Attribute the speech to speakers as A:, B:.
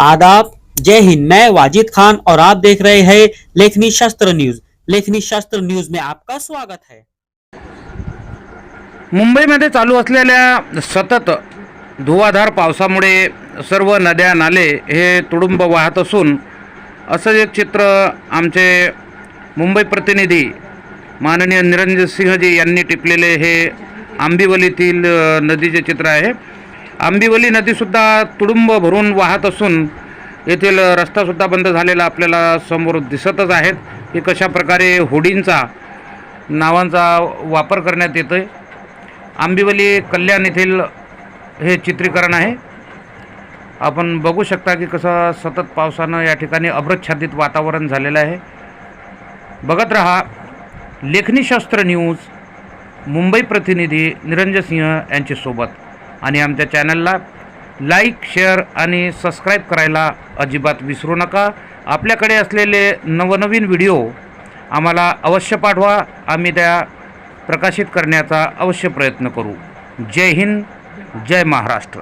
A: आदाब। जय हिंद। मैं वाजिद खान और आप देख रहे हैं लेखनी शास्त्र न्यूज। लेखनी शास्त्र न्यूज में आपका स्वागत है।
B: मुंबईमध्ये चालू असलेल्या सतत धुवाधार पावसामुळे सर्व नद्या नाले हे तुडुंब वाहत असून असं एक चित्र आमचे मुंबई प्रतिनिधी माननीय निरंजन सिंहजी यांनी टिपलेले हे आंबिवलीतील नदीचे चित्र आहे. आंबिवली नदीसुद्धा तुडुंब भरून वाहत असून येथील रस्तासुद्धा बंद झालेला आपल्याला समोर दिसतच आहेत. की कशा प्रकारे होडींचा नावांचा वापर करण्यात येतो आहे आंबिवली कल्याण येथील हे चित्रीकरण आहे. आपण बघू शकता की कसं सतत पावसानं या ठिकाणी अभ्रच्छादित वातावरण झालेलं आहे. बघत रहा लेखनीशास्त्र न्यूज मुंबई प्रतिनिधी निरंजन सिंह यांच्यासोबत. आणि आमच्या चॅनलला लाईक शेअर आणि सबस्क्राईब करायला अजिबात विसरू नका. आपल्याकडे असलेले नवनवीन व्हिडिओ आम्हाला अवश्य पाठवा. आम्ही त्या प्रकाशित करण्याचा अवश्य प्रयत्न करू. जय हिंद जय महाराष्ट्र.